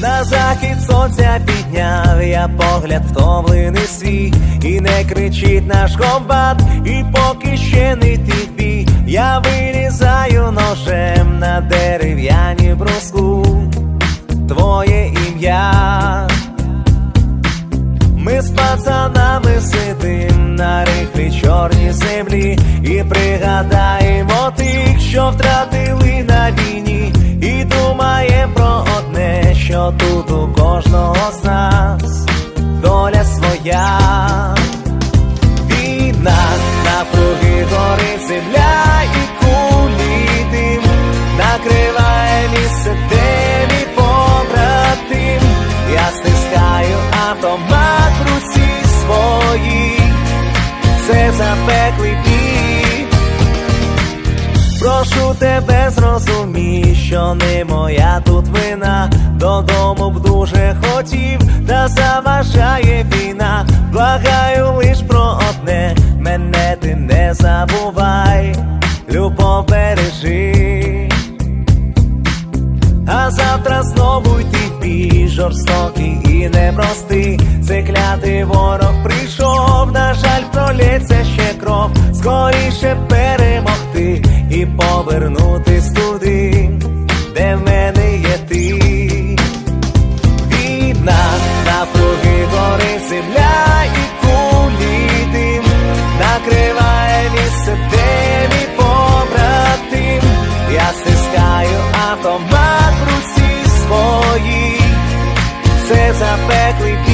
На захід сонця підняв я погляд втомлений свій, і не кричить наш комбат, і поки ще не бій, я вирізаю ножем на дерев'яні бруску. Твоє ім'я. Ми з пацанами сидим на рихлій чорній землі. І пригадаємо тих, що втратили на війні, кожного з нас доля своя. Війна навкруги горить земля і кулі дим накриває місце, де мій побратим. Я стискаю автомат в руці своїй, це запеклий бій. Прошу тебе зрозумій, що не моя тут вина. Додому б дуже хотів, та заважає війна. Благаю лиш про одне, мене ти не забувай, любов бережи. А завтра знову йти в жорстокий і непростий. Цей клятий ворог прийшов, на жаль, пролється ще кров, скоріше перемогти і повернутись туди, земля і кулі дим накриває місце, де побратим, я стискаю автомат в руці своїй, це запеклий.